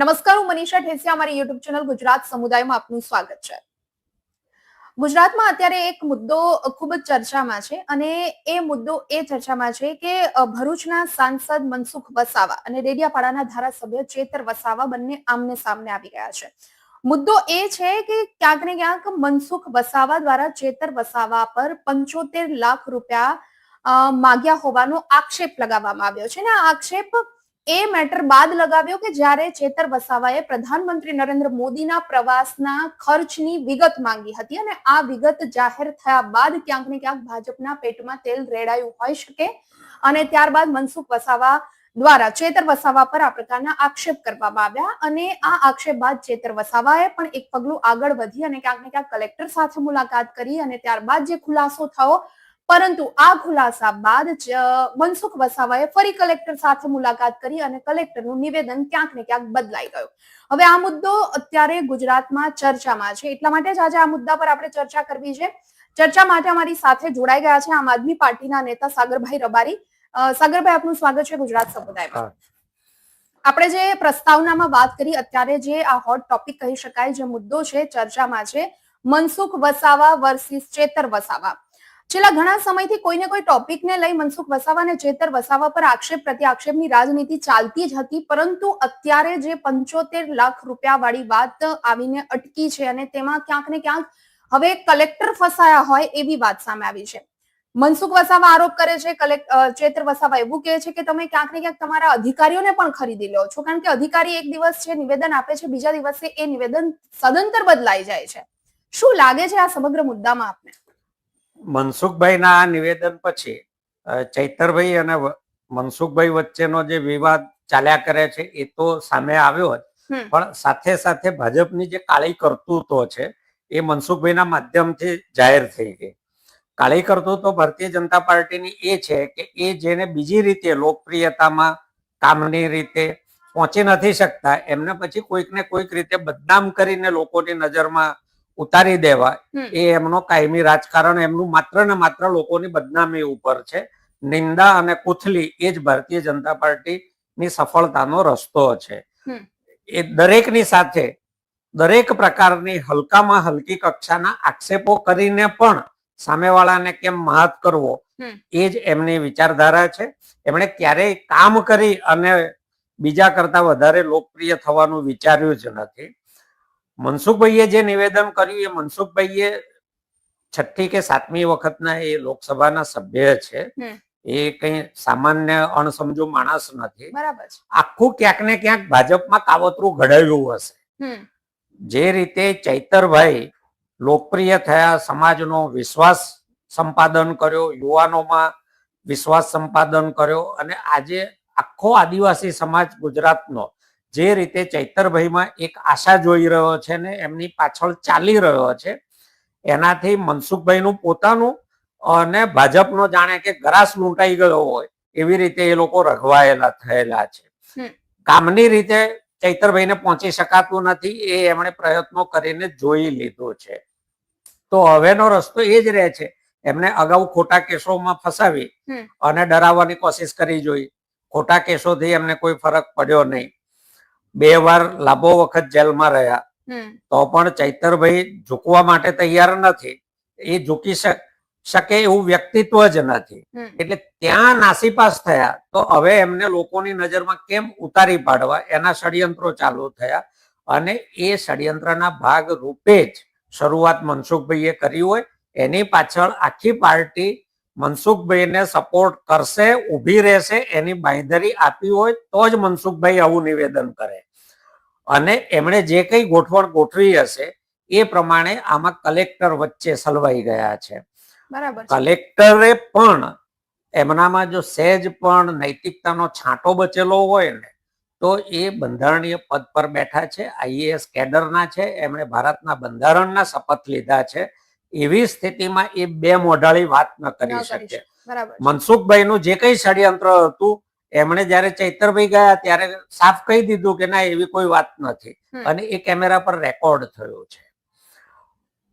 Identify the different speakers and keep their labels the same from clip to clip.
Speaker 1: નમસ્કાર, હું મનીષા ઠેસિયા, અમારી યુટ્યુબ ચેનલ ગુજરાત સમુદાયમાં આપનું સ્વાગત છે. ગુજરાતમાં અત્યારે એક મુદ્દો ખૂબ જ ચર્ચામાં છે અને એ મુદ્દો એ ચર્ચામાં છે કે ભરૂચના સાંસદ મનસુખ વસાવા અને ડેડિયાપાડાના ધારાસભ્ય ચેતર વસાવા બંને આમને સામને આવી ગયા છે. મુદ્દો એ છે કે, ક્યાંક ને ક્યાંક મનસુખ વસાવા દ્વારા ચેતર વસાવા પર પંચોતેર લાખ રૂપિયા માગ્યા હોવાનો આક્ષેપ લગાવવામાં આવ્યો છે. ને આ આક્ષેપ એ મેટર બાદ લગાવ્યો કે જ્યારે ચેતર વસાવાએ પ્રધાનમંત્રી નરેન્દ્ર મોદીના પ્રવાસના ખર્ચની વિગત માંગી હતી અને આ વિગત જાહેર થયા બાદ ક્યાંક ને ક્યાંક ભાજપના પેટમાં તેલ રેડાયું હોઈ શકે અને ત્યારબાદ મનસુખ વસાવા દ્વારા ચેતર વસાવા પર આ પ્રકારના આક્ષેપ કરવામાં આવ્યા અને આ આક્ષેપ બાદ ચેતર વસાવાએ પણ એક પગલું આગળ વધી અને ક્યાંક ને ક્યાંક કલેક્ટર સાથે મુલાકાત કરી અને ત્યારબાદ જે ખુલાસો થયો પરંતુ આ ખુલાસા બાદ જ, મનસુખ વસાવાએ ફરી કલેક્ટર સાથે મુલાકાત કરી અને કલેક્ટરનું નિવેદન ક્યાંક ને ક્યાંક બદલાઈ ગયું. હવે આ મુદ્દો અત્યારે ગુજરાતમાં ચર્ચામાં છે. એટલા માટે જ આજે આ મુદ્દા પર આપણે ચર્ચા કરવી છે. ચર્ચા માટે અમારી સાથે જોડાઈ ગયા છે આમ આદમી પાર્ટીના નેતા સાગરભાઈ રબારી. સાગરભાઈ આપનું સ્વાગત છે ગુજરાત સમુદાયમાં
Speaker 2: હા.
Speaker 1: આપણે જે પ્રસ્તાવનામાં વાત કરી અત્યારે જે આ હોટ ટોપિક કહી શકાય જે મુદ્દો છે ચર્ચામાં છે મનસુખ વસાવા વર્સિસ ચેતર વસાવા. છેલ્લા ઘણા સમયથી કોઈને કોઈ ટોપિકને લઈ મનસુખ વસાવા અને ચેતર વસાવા પર આક્ષેપ પ્રતિ આક્ષેપની રાજનીતિ ચાલતી જ હતી, પરંતુ અત્યારે જે પંચોતેર લાખ રૂપિયા વાળી વાત આવીને અટકી છે અને તેમાં ક્યાંક ને ક્યાંક હવે કલેક્ટર ફસાયા હોય એવી વાત સામે આવી છે. મનસુખ વસાવા આરોપ કરે છે ચેતર વસાવા એવું કહે છે કે તમે ક્યાંક ને ક્યાંક તમારા અધિકારીઓને પણ ખરીદી લો છો, કારણ કે અધિકારી એક દિવસ છે નિવેદન આપે છે, બીજા દિવસે એ નિવેદન સદંતર બદલાઈ જાય છે. શું લાગે છે આ સમગ્ર મુદ્દામાં આપને?
Speaker 2: મનસુખભાઈના આ નિવેદન પછી ચૈતરભાઈ અને મનસુખભાઈ વચ્ચેનો જે વિવાદ ચાલ્યા કરે છે એ તો સામે આવ્યો જ. પણ સાથે સાથે ભાજપની જે કાળી કરતૂતો છે એ મનસુખભાઈના માધ્યમથી જાહેર થઈ ગઈ. કાળી કરતૂતો ભારતીય જનતા પાર્ટીની એ છે કે એ જેને બીજી રીતે લોકપ્રિયતામાં કામની રીતે પહોંચી નથી શકતા એમને પછી કોઈક ને કોઈક રીતે બદનામ કરીને લોકોની નજરમાં ઉતારી દેવા એ એમનો કાયમી રાજકારણ એમનું માત્ર ને માત્ર લોકોની બદનામી ઉપર છે. નિંદા અને કુથલી એ જ ભારતીય જનતા પાર્ટીની સફળતાનો રસ્તો છે. એ દરેકની સાથે દરેક પ્રકારની હલકામાં હલકી કક્ષાના આક્ષેપો કરીને પણ સામેવાળાને કેમ મહાત કરવો. એ જ એમની વિચારધારા છે. એમણે ક્યારેય કામ કરી અને બીજા કરતા વધારે લોકપ્રિય થવાનું વિચાર્યું જ નથી. મનસુખભાઈએ જે નિવેદન કર્યું એ મનસુખભાઈએ છઠ્ઠી કે સાતમી વખતના એ લોકસભાના સભ્ય છે. એ કઈ સામાન્ય અણસમજુ માણસ નથી. આખું ક્યાંક ને ક્યાંક ભાજપમાં કાવતરું ઘડાયું હશે. જે રીતે ચૈતરભાઈ લોકપ્રિય થયા સમાજનો વિશ્વાસ સંપાદન કર્યો યુવાનોમાં વિશ્વાસ સંપાદન કર્યો અને આજે આખો આદિવાસી સમાજ ગુજરાતનો જે રીતે ચૈતરભાઈમાં એક આશા જોઈ રહ્યો છે ને એમની પાછળ ચાલી રહ્યો છે એનાથી મનસુખભાઈનું પોતાનું અને ભાજપનો જાણે કે ગ્રાસ લૂંટાઈ ગયો હોય એવી રીતે એ લોકો રઘવાયેલા થયેલા છે. કામની રીતે ચૈતરભાઈને પહોંચી શકાતું નથી એ એમણે પ્રયત્નો કરીને જોઈ લીધો છે. તો હવેનો રસ્તો એ જ રહે છે એમને અગાઉ ખોટા કેસોમાં ફસાવી અને ડરાવવાની કોશિશ કરી જોઈ. ખોટા કેસોથી એમને કોઈ ફરક પડ્યો નહીં. બે વાર લાંબો વખત જેલમાં રહ્યા. તો પણ ચૈતરભાઈ ઝૂકવા માટે તૈયાર નથી. એ ઝૂકી શકે એવું વ્યક્તિત્વ જ નથી. એટલે ત્યાં નાસીપાસ થયા. તો હવે એમને લોકોની નજરમાં કેમ ઉતારી પાડવા? એના ષડયંત્રો ચાલુ થયા. અને એ ષડયંત્રના ભાગ રૂપે જ શરૂઆત મનસુખભાઈએ કરી હોય. એની પાછળ આખી પાર્ટી મનસુખભાઈને સપોર્ટ કરશે ઊભી રહેશે એની બાંયધરી આપી હોય તો જ મનસુખભાઈ આવું નિવેદન કરે. અને એમણે જે કંઈ ગોઠવણ ગોઠવી હશે એ પ્રમાણે આમાં કલેક્ટર વચ્ચે સલવાઈ ગયા છે.
Speaker 1: બરાબર
Speaker 2: કલેક્ટરે પણ એમનામાં જો સહેજ પણ નૈતિકતાનો છાંટો બચેલો હોય ને તો એ બંધારણીય પદ પર બેઠા છે આઈએએસ કેડરના છે એમણે ભારતના બંધારણના શપથ લીધા છે. એવી સ્થિતિમાં એ બે મોઢાળી વાત ન કરી શકે. મનસુખભાઈનું જે કઈ ષડયંત્ર હતું એમણે જયારે ચૈતરભાઈ ગયા ત્યારે સાફ કહી દીધું કે ના એવી કોઈ વાત નથી. અને એ કેમેરા પર રેકોર્ડ થયું છે.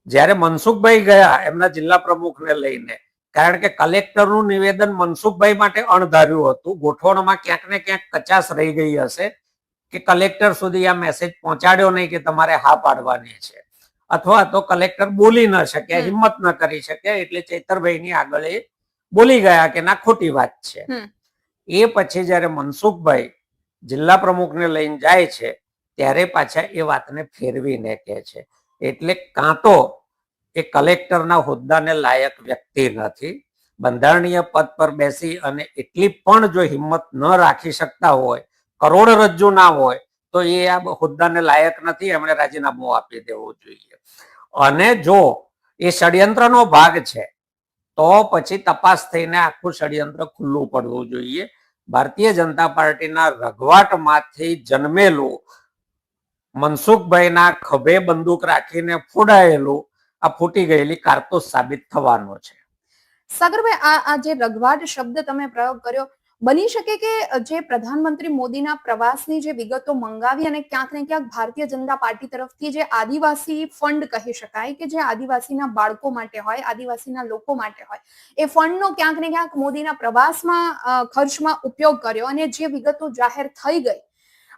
Speaker 2: જ્યારે મનસુખભાઈ ગયા એમના જિલ્લા પ્રમુખને લઈને કારણ કે કલેક્ટરનું નિવેદન મનસુખભાઈ માટે અણધાર્યું હતું ગોઠવણમાં ક્યાંક ને ક્યાંક કચાશ રહી ગઈ હશે કે કલેક્ટર સુધી આ મેસેજ પહોંચાડ્યો નહીં કે તમારે હા પાડવાની છે. અથવા તો કલેક્ટર બોલી ન શક્યા હિંમત ન કરી શક્યા એટલે ચૈતરભાઈની આગળ એ બોલી ગયા કે ના ખોટી વાત છે. એ પછી જ્યારે મનસુખભાઈ જિલ્લા પ્રમુખને લઈને જાય છે, ત્યારે પાછા એ વાતને ફેરવીને કહે છે. એટલે કાં તો એ કલેક્ટરના હોદ્દાને લાયક વ્યક્તિ નથી, બંધારણીય પદ પર બેસી અને એટલી પણ જો હિંમત ન રાખી શકતા હોય કરોડરજ્જુ ના હોય, તો એ આ હોદ્દાને લાયક નથી, એમણે રાજીનામું આપી દેવું જોઈએ. અને જો એ ષડયંત્રનો ભાગ છે, તો પછી તપાસ થઈને આખું ષડયંત્ર ખુલ્લું પડવું જોઈએ. ભારતીય જનતા પાર્ટીના રઘવાટમાંથી જન્મેલું મનસુખભાઈના ખભે બંદૂક રાખીને ફોડાયેલું આ ફૂટી ગયેલી કારતૂસ સાબિત થવાનો છે.
Speaker 1: સાગરભાઈ આ જે રઘવાટ શબ્દ તમે પ્રયોગ કર્યો બની શકે કે જે પ્રધાનમંત્રી મોદીના પ્રવાસની જે વિગતો મંગાવી અને ક્યાંક ને ક્યાંક ભારતીય જનતા પાર્ટી તરફથી જે આદિવાસી ફંડ કહી શકાય કે જે આદિવાસીના બાળકો માટે હોય, આદિવાસીના લોકો માટે હોય, એ ફંડનો ક્યાંક ને ક્યાંક મોદીના પ્રવાસમાં ખર્ચમાં ઉપયોગ કર્યો અને જે વિગતો જાહેર થઈ ગઈ.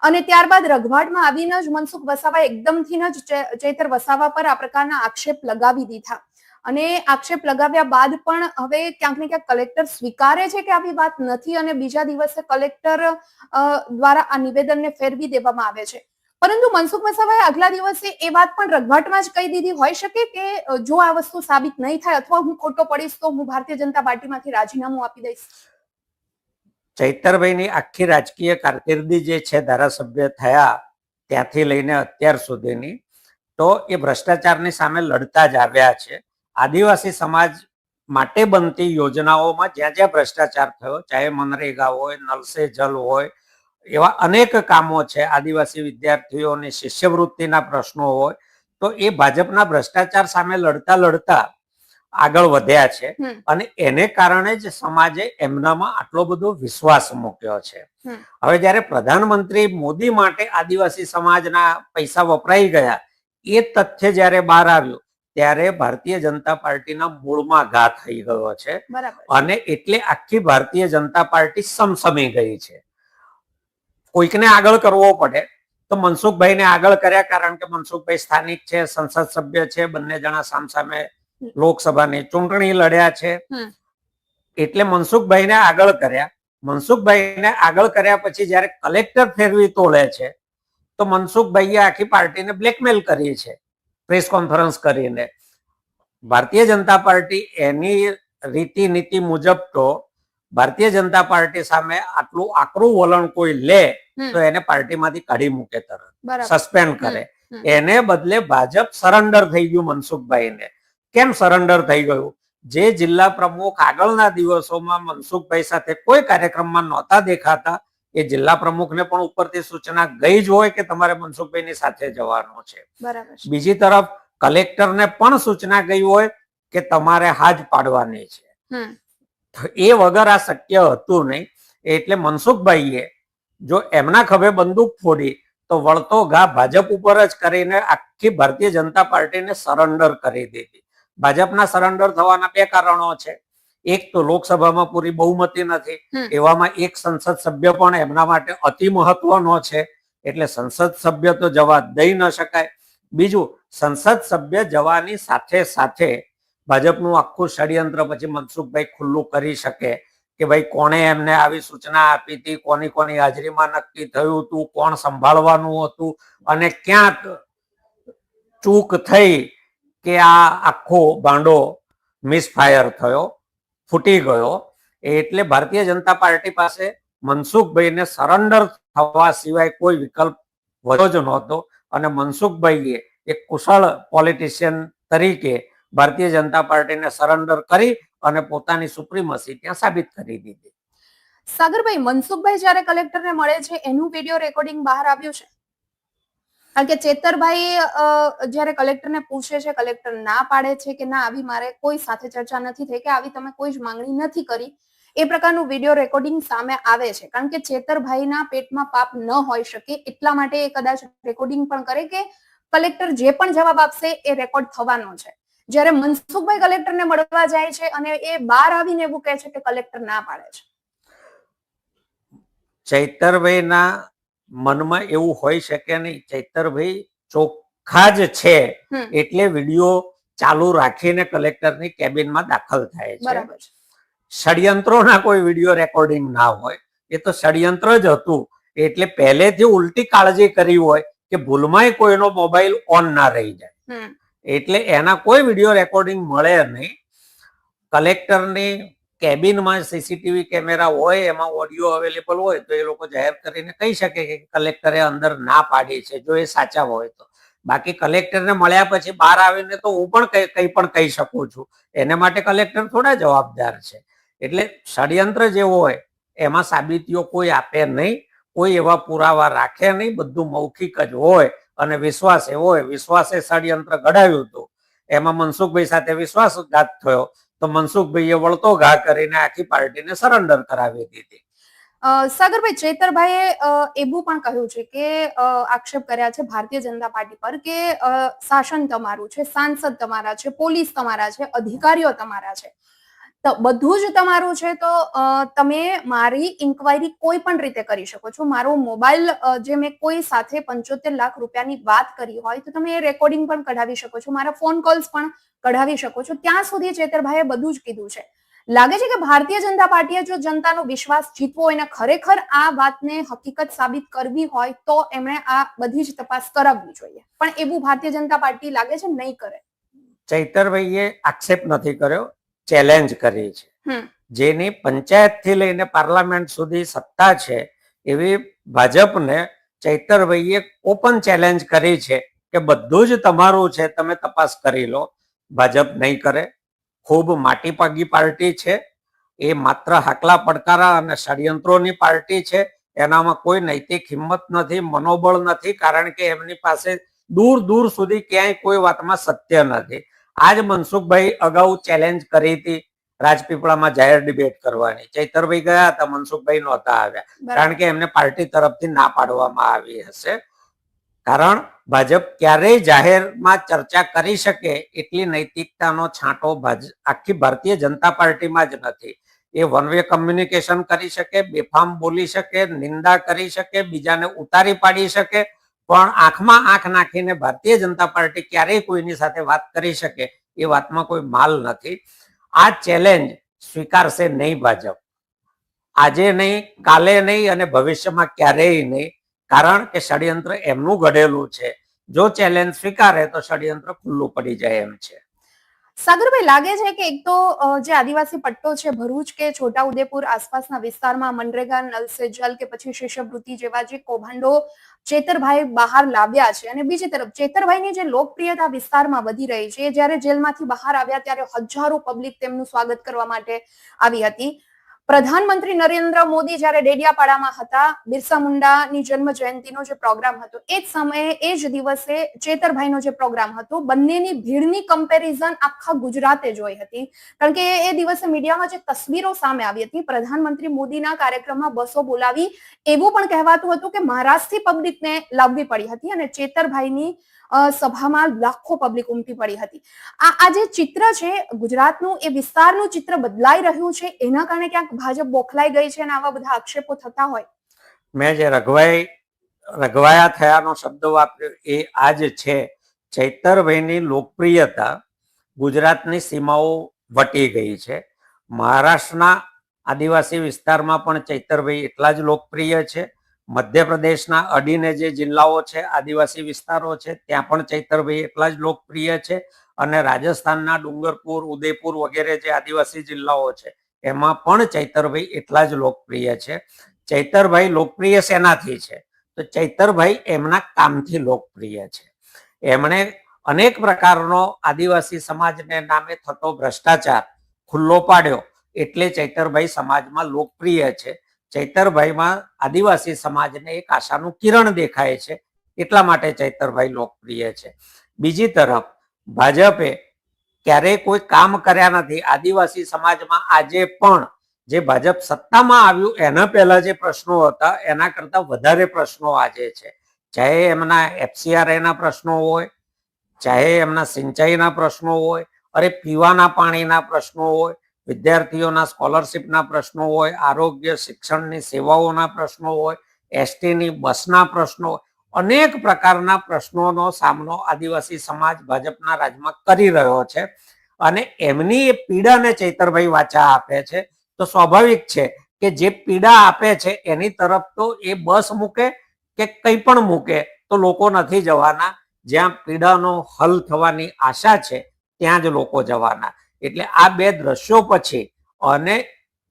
Speaker 1: અને ત્યારબાદ રઘવાટમાં આવીને જ મનસુખ વસાવા એકદમથી જ ચેતર વસાવા પર આ પ્રકારના આક્ષેપ લગાવી દીધા. અને આક્ષેપ લગાવ્યા બાદ પણ હવે ક્યાંક ને ક્યાંક કલેક્ટર સ્વીકારે છે કે આવી વાત નથી અને બીજા દિવસે કલેક્ટર દ્વારા આ નિવેદનને ફેરવી દેવામાં આવે છે. પરંતુ મનસુખ મસાભાઈ આગલા દિવસે એ વાત પણ રઘવાટમાં જ કહી દીધી. હોઈ શકે કે જો આ વસ્તુ સાબિત નહીં થાય અથવા હું ખોટો પડીશ તો હું ભારતીય જનતા પાર્ટીમાંથી રાજીનામું આપી દઈશ.
Speaker 2: ચૈતરભાઈની આખી રાજકીય કારકિર્દી જે છે ધારાસભ્ય થયા ત્યાંથી લઈને અત્યાર સુધીની, તો એ ભ્રષ્ટાચારની સામે લડતા જ આવ્યા છે. આદિવાસી સમાજ માટે બનતી યોજનાઓમાં જ્યાં જ્યાં ભ્રષ્ટાચાર થયો ચાહે મનરેગા હોય નલસે જલ હોય એવા અનેક કામો છે આદિવાસી વિદ્યાર્થીઓની શિષ્યવૃત્તિના પ્રશ્નો હોય તો એ ભાજપના ભ્રષ્ટાચાર સામે લડતા લડતા આગળ વધ્યા છે. અને એને કારણે જ સમાજે એમનામાં આટલો બધો વિશ્વાસ મૂક્યો છે. હવે જ્યારે પ્રધાનમંત્રી મોદી માટે આદિવાસી સમાજના પૈસા વપરાઈ ગયા એ તથ્ય જ્યારે બહાર આવ્યું ત્યારે ભારતીય જનતા પાર્ટીના મૂળમાં ઘા થઈ ગયો છે. અને એટલે આખી ભારતીય જનતા પાર્ટી સમસમી ગઈ છે. કોઈકને આગળ કરવો પડે તો મનસુખભાઈને આગળ કર્યા કારણ કે મનસુખભાઈ સ્થાનિક છે સંસદ સભ્ય છે બંને જણા સામસામે લોકસભાની ચૂંટણી લડ્યા છે. એટલે મનસુખભાઈને આગળ કર્યા. મનસુખભાઈને આગળ કર્યા પછી જયારે કલેક્ટર ફેરવી તોડે છે તો મનસુખભાઈએ આખી પાર્ટીને બ્લેકમેલ કરી છે. પ્રેસ કોન્ફરન્સ કરીને. ભારતીય જનતા પાર્ટી એની રીતિ નીતિ મુજબ તો ભારતીય જનતા પાર્ટી સામે આટલું આકરું વલણ કોઈ લે તો એને પાર્ટીમાંથી કાઢી મૂકે તરત. સસ્પેન્ડ કરે. એને બદલે ભાજપ સરેન્ડર થઈ ગયું મનસુખભાઈને. કેમ સરેન્ડર થઈ ગયું? જે જિલ્લા પ્રમુખ આગળના દિવસોમાં મનસુખભાઈ સાથે કોઈ કાર્યક્રમમાં નહોતા દેખાતા એ જિલ્લા પ્રમુખને પણ ઉપરથી સૂચના ગઈ જ હોય કે તમારે મનસુખભાઈની સાથે જવાનું છે. બીજી તરફ કલેક્ટરને પણ સૂચના ગઈ હોય કે તમારે હાજ પાડવાની છે. એ વગર આ શક્ય હતું નહીં. એટલે મનસુખભાઈએ જો એમના ખભે બંદૂક ફોડી તો વળતો ઘા ભાજપ ઉપર જ કરીને આખી ભારતીય જનતા પાર્ટીને સરેન્ડર કરી દીધી. ભાજપના સરેન્ડર થવાના બે કારણો છે. એક તો લોકસભામાં પૂરી બહુમતી નથી. એવામાં એક સંસદ સભ્ય પણ એમના માટે અતિ મહત્વનો છે. એટલે સંસદ સભ્ય તો જવા દઈ ન શકાય. બીજું સંસદ સભ્ય જવાની સાથે સાથે ભાજપનું આખું ષડયંત્ર પછી મનસુખભાઈ ખુલ્લું કરી શકે કે ભાઈ કોણે એમને આવી સૂચના આપી હતી કોની કોની હાજરીમાં નક્કી થયું હતું કોણ સંભાળવાનું હતું અને ક્યાંક ચૂક થઈ કે આ આખો ભાંડો મિસફાયર થયો. ફૂટી ગયો. એટલે ભારતીય જનતા પાર્ટી પાસે મનસુખભાઈને સરેન્ડર થવા સિવાય કોઈ વિકલ્પ વધ્યો જ નહોતો. અને મનસુખભાઈએ એક કુશળ પોલિટિશિયન તરીકે ભારતીય જનતા પાર્ટીને સરેન્ડર કરી અને પોતાની સુપ્રીમસી ત્યાં સાબિત કરી દીધી.
Speaker 1: સાગરભાઈ, મનસુખભાઈ જ્યારે કલેક્ટરને મળે છે, એનું વીડિયો રેકોર્ડિંગ બહાર આવ્યું છે? કારણ કે ચેતરભાઈ જયારે કલેક્ટરને પૂછે છે, કલેક્ટર ના પાડે છે કે ના, આવી મારે કોઈ સાથે ચર્ચા નથી થઈ કે આવી તમે કોઈ જ માંગણી નથી કરી, એ પ્રકારનું વીડિયો રેકોર્ડિંગ સામે આવે છે. કારણ કે ચેતરભાઈના પેટમાં પાપ ન હોઈ શકે, એટલા માટે એ કદાચ રેકોર્ડિંગ પણ કરે કે કલેક્ટર જે પણ જવાબ આપશે, એ રેકોર્ડ થવાનો છે. જ્યારે મનસુખભાઈ કલેક્ટરને મળવા જાય છે અને એ બહાર આવીને એવું કહે છે કે કલેક્ટર ના પાડે છે.
Speaker 2: ચૈતરભાઈના મનમાં એવું હોઈ શકે નહીં. ચૈતરભાઈ ચોખ્ખા જ છે એટલે વીડિયો ચાલુ રાખીને કલેક્ટરની કેબિનમાં દાખલ થાય છે. ષડયંત્રોના કોઈ વીડિયો રેકોર્ડિંગ ના હોય. એ તો ષડયંત્ર જ હતું. એટલે પહેલેથી ઉલટી કાળજી કરી હોય કે ભૂલમાંય કોઈનો મોબાઈલ ઓન ના રહી જાય. એટલે એના કોઈ વીડિયો રેકોર્ડિંગ મળે નહીં. કલેક્ટરની કેબિનમાં સીસીટીવી કેમેરા હોય, એમાં ઓડિયો અવેલેબલ હોય, તો એ લોકો જાહેર કરીને કહી શકે કે કલેક્ટરે અંદર ના પાડી છે, જો એ સાચા હોય તો. બાકી કલેક્ટરને મળ્યા પછી બહાર આવીને તો હું પણ કઈ પણ કહી શકું છું. એને માટે કલેક્ટર થોડા જવાબદાર છે. એટલે ષડયંત્ર જે હોય, એમાં સાબિતીઓ કોઈ આપે નહીં, કોઈ એવા પુરાવા રાખે નહીં, બધું મૌખિક જ હોય અને વિશ્વાસ એવો હોય. વિશ્વાસે ષડયંત્ર ઘડાવ્યું હતું. એમાં મનસુખભાઈ સાથે વિશ્વાસઘાત થયો. તો મનસુખભાઈએ વળતો ઘા કરીને આખી પાર્ટીને સરેન્ડર કરાવી દીધી.
Speaker 1: સાગરભાઈ ચેતરભાઈએ એવું પણ કહ્યું છે કે આક્ષેપ કર્યા છે ભારતીય જનતા પાર્ટી પર કે શાસન તમારું છે, સાંસદ તમારા છે, પોલીસ તમારા છે, અધિકારીઓ તમારા છે. બધું જ તમારું છે તો તમે મારી ઇન્કવાયરી કોઈ પણ રીતે કરી શકો છો. મારો મોબાઈલ જે મેં કોઈ સાથે પંચોતેર લાખ રૂપિયાની વાત કરી હોય તો તમે એ રેકોર્ડિંગ પણ કઢાવી શકો છો. મારા ફોન કોલ્સ પણ કઢાવી શકો છો. ત્યાં સુધી ચેતરભાઈએ બધું જ કીધું છે. લાગે છે કે ભારતીય જનતા પાર્ટીએ જો જનતાનો વિશ્વાસ જીતવો હોય ખરેખર આ વાતને હકીકત સાબિત કરવી હોય તો એમણે આ બધી જ તપાસ કરાવવી જોઈએ. પણ એવું ભારતીય જનતા પાર્ટી લાગે છે નહીં કરે.
Speaker 2: ચૈતરભાઈએ આક્ષેપ નથી કર્યો. ચેલેન્જ કરી છે. જેની પંચાયતથી લઈને પાર્લામેન્ટ સુધી સત્તા છે એવી ભાજપને ચૈતરભાઈએ ઓપન ચેલેન્જ કરી છે કે બધું જ તમારું છે તમે તપાસ કરી લો. ભાજપ નહીં કરે. ખૂબ માટી પાગી પાર્ટી છે. એ માત્ર હાકલા પડકારા અને ષડયંત્રોની પાર્ટી છે. એનામાં કોઈ નૈતિક હિંમત નથી મનોબળ નથી કારણ કે એમની પાસે દૂર દૂર સુધી ક્યાંય કોઈ વાતમાં સત્ય નથી. આજ મનસુખભાઈ અગાઉ ચેલેન્જ કરી હતી રાજપીપળામાં જાહેર ડિબેટ કરવાની. ચૈતરભાઈ ગયા હતા મનસુખભાઈ નહોતા આવ્યા. કારણ કે એમને પાર્ટી તરફથી ના પાડવામાં આવી હશે. કારણ ભાજપ ક્યારેય જાહેરમાં ચર્ચા કરી શકે એટલી નૈતિકતાનો છાંટો આખી ભારતીય જનતા પાર્ટીમાં જ નથી. એ વન વે કમ્યુનિકેશન કરી શકે બેફામ બોલી શકે નિંદા કરી શકે બીજાને ઉતારી પાડી શકે પણ આંખમાં આંખ નાખીને ભારતીય જનતા પાર્ટી ક્યારેય કોઈની સાથે વાત કરી શકે એ વાતમાં કોઈ માલ નથી. આ ચેલેન્જ સ્વીકારશે નહીં ભાજપ. આજે નહીં, કાલે નહીં અને ભવિષ્યમાં ક્યારેય નહીં. કારણ કે ષડયંત્ર એમનું ઘડેલું છે. જો ચેલેન્જ સ્વીકારે તો ષડયંત્ર ખુલ્લું પડી જાય એમ છે.
Speaker 1: સાગરભાઈ, લાગે છે કે એક તો જે આદિવાસી પટ્ટો છે, ભરૂચ કે છોટાઉદેપુર આસપાસના વિસ્તારમાં મનરેગા, નલ કે પછી શિષ્યવૃત્તિ જેવા જે કૌભાંડો ચેતરભાઈ બહાર લાવ્યા છે અને બીજી તરફ ચેતરભાઈની જે લોકપ્રિયતા વિસ્તારમાં વધી રહી છે જ્યારે જેલમાંથી બહાર આવ્યા ત્યારે હજારો પબ્લિક તેમનું સ્વાગત કરવા માટે આવી હતી. પ્રધાનમંત્રી નરેન્દ્ર મોદી જ્યારે ડેડિયાપાડામાં હતા, બિરસા મુંડાની જન્મ જયંતિનો જે પ્રોગ્રામ હતો, એ જ સમયે એ જ દિવસે ચેતરભાઈનો જે પ્રોગ્રામ હતો, બંનેની ભીડની કમ્પેરિઝન આખા ગુજરાતે જોઈ હતી. કારણ કે એ દિવસે મીડિયામાં જે તસવીરો સામે આવી હતી, પ્રધાનમંત્રી મોદીના કાર્યક્રમમાં બસો બોલાવી, એવું પણ કહેવાતું હતું કે મહારાષ્ટ્રથી પબ્લિકને લાવવી પડી હતી અને ચેતરભાઈની સભામાં લાખો પબ્લિક ઉમટી પડી હતી. આ આ જે ચિત્ર છે, ગુજરાતનું એ વિસ્તારનું ચિત્ર બદલાઈ રહ્યું છે, એના કારણે ક્યાંક ભાજપ બોખલાઈ ગઈ છે અને આવા બધા આક્ષેપો થતા હોય.
Speaker 2: મેં જે રઘવાઈ, રઘવાયા થયાનો શબ્દ વાપર્યો, એ આ છે. ચૈતરભાઈની લોકપ્રિયતા ગુજરાતની સીમાઓ વટી ગઈ છે. મહારાષ્ટ્રના આદિવાસી વિસ્તારમાં પણ ચૈતરભાઈ એટલા જ લોકપ્રિય છે. મધ્યપ્રદેશના અડીને જે જિલ્લાઓ છે, આદિવાસી વિસ્તારો છે, ત્યાં પણ ચૈતરભાઈ એટલા જ લોકપ્રિય છે અને રાજસ્થાનના ડુંગરપુર, ઉદયપુર વગેરે જે આદિવાસી જિલ્લાઓ છે, એમાં પણ ચૈતરભાઈ એટલા જ લોકપ્રિય છે. ચૈતરભાઈ લોકપ્રિય શેનાથી છે? તો ચૈતરભાઈ એમના કામથી લોકપ્રિય છે. એમણે અનેક પ્રકારનો આદિવાસી સમાજને નામે થતો ભ્રષ્ટાચાર ખુલ્લો પાડ્યો એટલે ચૈતરભાઈ સમાજમાં લોકપ્રિય છે. ચૈતરભાઈમાં આદિવાસી સમાજને એક આશાનું કિરણ દેખાય છે, એટલા માટે ચૈતરભાઈ લોકપ્રિય છે. બીજી તરફ, ભાજપે ક્યારેય કોઈ કામ કર્યા નથી. આદિવાસી સમાજમાં આજે પણ જે ભાજપ સત્તામાં આવ્યું, એના પહેલા જે પ્રશ્નો હતા, એના કરતા વધારે પ્રશ્નો આજે છે. ચાહે એમના એફસીઆરઆઈ ના પ્રશ્નો હોય, ચાહે એમના સિંચાઈના પ્રશ્નો હોય, અરે પીવાના પાણીના પ્રશ્નો હોય વિદ્યાર્થીઓના સ્કોલરશીપના પ્રશ્નો હોય, આરોગ્ય, શિક્ષણની સેવાઓના પ્રશ્નો હોય, એસટીની બસના પ્રશ્નો અનેક પ્રકારના પ્રશ્નોનો સામનો આદિવાસી સમાજ ભાજપના રાજમાં કરી રહ્યો છે. અને એમની એ પીડાને ચૈતરભાઈ વાચા આપે છે. તો સ્વાભાવિક છે કે જે પીડા આપે છે, એની તરફ તો એ બસ મૂકે કે કંઈ પણ મૂકે તો લોકો નથી જવાના. જ્યાં પીડાનો હલ થવાની આશા છે, ત્યાં જ લોકો જવાના. એટલે આ બે દ્રશ્યો પછી અને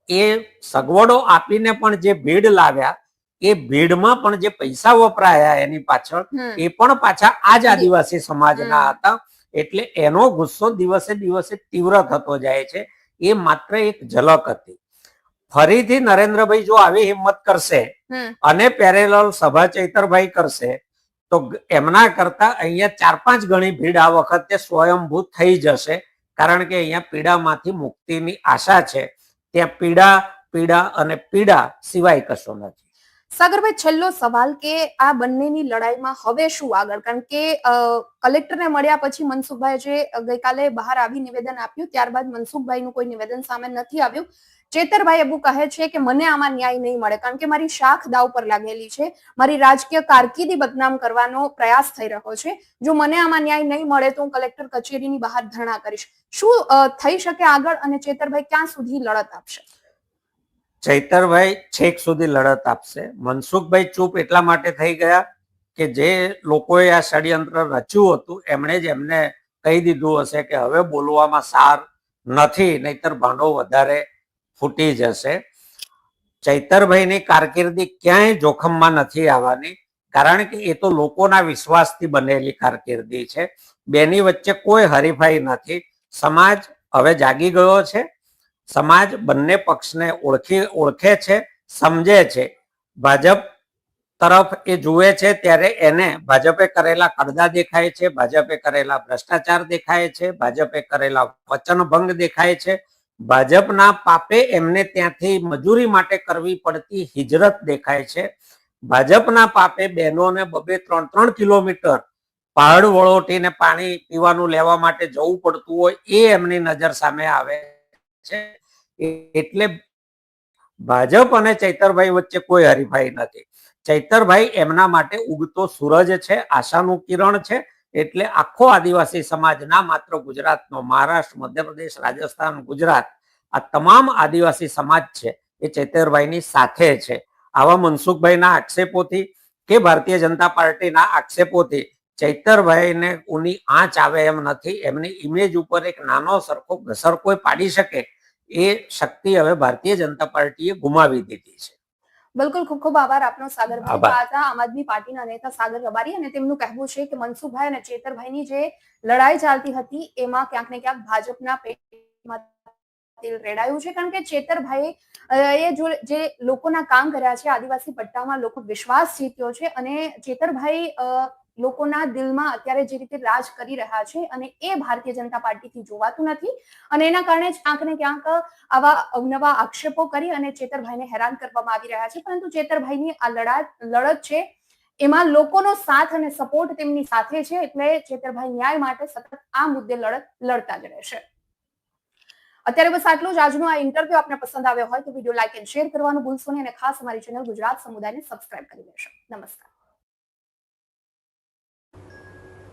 Speaker 2: એ સગવડો આપીને પણ જે ભીડ લાવ્યા એ ભીડમાં પણ જે પૈસા વપરાયા એની પાછળ એ પણ પાછા આ જ આદિવાસી સમાજના હતા. એટલે એનો ગુસ્સો દિવસે દિવસે તીવ્ર થતો જાય છે. એ માત્ર એક ઝલક હતી. ફરીથી નરેન્દ્રભાઈ જો આવી હિંમત કરશે અને પેરેલલ સભા ચૈતરભાઈ કરશે તો એમના કરતા અહીંયા ચાર પાંચ ગણી ભીડ આ વખતે સ્વયંભૂત થઈ જશે. કારણ કે અહીંયા પીડામાંથી મુક્તિની આશા છે. ત્યાં પીડા પીડા અને પીડા સિવાય કશું નથી.
Speaker 1: સાગરભાઈ, છેલ્લો સવાલ કે આ બંનેની લડાઈમાં હવે શું આગળ? કારણ કે કલેક્ટરને મળ્યા પછી મનસુખભાઈ જે ગઈકાલે બહાર આવી નિવેદન આપ્યું, ત્યારબાદ મનસુખભાઈનું કોઈ નિવેદન સામે નથી આવ્યું. ચેતરભાઈ એવું કહે છે કે મને આમાં ન્યાય નહીં મળે, કારણ કે મારી શાખ દાવ પર લાગેલી છે. મારી રાજકીય કારકિર્દી બદનામ કરવાનો પ્રયાસ થઈ રહ્યો છે. જો મને આમાં ન્યાય નહીં મળે તો હું કલેક્ટર કચેરીની બહાર ધરણા કરીશ. શું થઈ શકે આગળ અને ચેતરભાઈ ક્યાં સુધી લડત આપશે?
Speaker 2: ચૈતરભાઈ છેક સુધી લડત આપશે. મનસુખભાઈ ચૂપ એટલા માટે થઈ ગયા કે જે લોકોએ આ ષડયંત્ર રચ્યું હતું, એમણે જ એમને કહી દીધું હશે કે હવે બોલવામાં સાર નથી, નહીતર ભાંડો વધારે ફૂટી જશે. ચૈતરભાઈની કારકિર્દી ક્યાંય જોખમમાં નથી આવવાની, કારણ કે એ તો લોકોના વિશ્વાસથી બનેલી કારકિર્દી છે. બેની વચ્ચે કોઈ હરીફાઈ નથી. સમાજ હવે જાગી ગયો છે. સમાજ બંને પક્ષને ઓળખી, ઓળખે છે, સમજે છે. ભાજપ તરફ એ જુએ છે ત્યારે એને ભાજપે કરેલા કડદા દેખાય છે, ભાજપે કરેલા ભ્રષ્ટાચાર દેખાય છે, ભાજપે કરેલા વચનભંગ દેખાય છે. ભાજપના પાપે એમને ત્યાંથી મજૂરી માટે કરવી પડતી હિજરત દેખાય છે. ભાજપના પાપે બહેનોને બબે ત્રણ ત્રણ કિલોમીટર પહાડ વળોટીને પાણી પીવાનું લેવા માટે જવું પડતું હોય એ એમની નજર સામે આવે છે. એટલે ભાજપ અને ચૈતરભાઈ વચ્ચે કોઈ હરીફાઈ નથી. ચૈતરભાઈ એમના માટે ઉગતો સૂરજ છે, આશાનું કિરણ છે એટલે આખો આદિવાસી સમાજ ના માત્ર ગુજરાતનો, મહારાષ્ટ્ર, મધ્યપ્રદેશ, રાજસ્થાન, ગુજરાત, આ તમામ આદિવાસી સમાજ છે, એ ચૈતરભાઈની સાથે છે. આવા મનસુખભાઈના આક્ષેપોથી કે ભારતીય જનતા પાર્ટીના આક્ષેપોથી ચૈતરભાઈને ઉની આંચ આવે એમ નથી, એમની ઇમેજ ઉપર એક નાનો સરખો ઘસર કોઈ પાડી શકે, એ શક્તિ હવે ભારતીય જનતા પાર્ટીએ ગુમાવી દીધી છે.
Speaker 1: બિલકુલ ખૂબ ખૂબ આભાર આપનો
Speaker 2: આભાર.
Speaker 1: હતા આમ આદમી પાર્ટીના નેતા સાગર રબારી અને તેમનું કહેવું છે કે મનસુખભાઈ અને ચેતરભાઈની જે લડાઈ ચાલતી હતી એમાં ક્યાંક ને ક્યાંક ભાજપના પેટમાં તેલ રેડાયું છે કારણ કે ચેતરભાઈ એ જો જે લોકોના કામ કર્યા છે આદિવાસી પટ્ટામાં લોકો વિશ્વાસ જીત્યો છે અને ચેતરભાઈ અ, લોકોના દિલમાં અત્યારે જે રીતે રાજ કરી રહ્યા છે અને એ ભારતીય જનતા પાર્ટીથી જોવાતું નથી. અને એના કારણે જ ક્યાંક ને ક્યાંક આવા અવનવા આક્ષેપો કરી અને ચેતરભાઈને હેરાન કરવામાં આવી રહ્યા છે. પરંતુ ચેતરભાઈની આ લડાત લડત છે, એમાં લોકોનો સાથ અને સપોર્ટ તેમની સાથે છે એટલે ચેતરભાઈ ન્યાય માટે સતત આ મુદ્દે લડત, લડતા જ રહેશે. અત્યારે બસ આટલું જ. આજનો આ ઇન્ટરવ્યુ આપને પસંદ આવ્યો હોય તો વીડિયો લાઈક એન્ડ શેર કરવાનું ભૂલશો નહીં અને ખાસ અમારી ચેનલ ગુજરાત સમુદાયને સબસ્ક્રાઇબ કરી લેશો નમસ્કાર.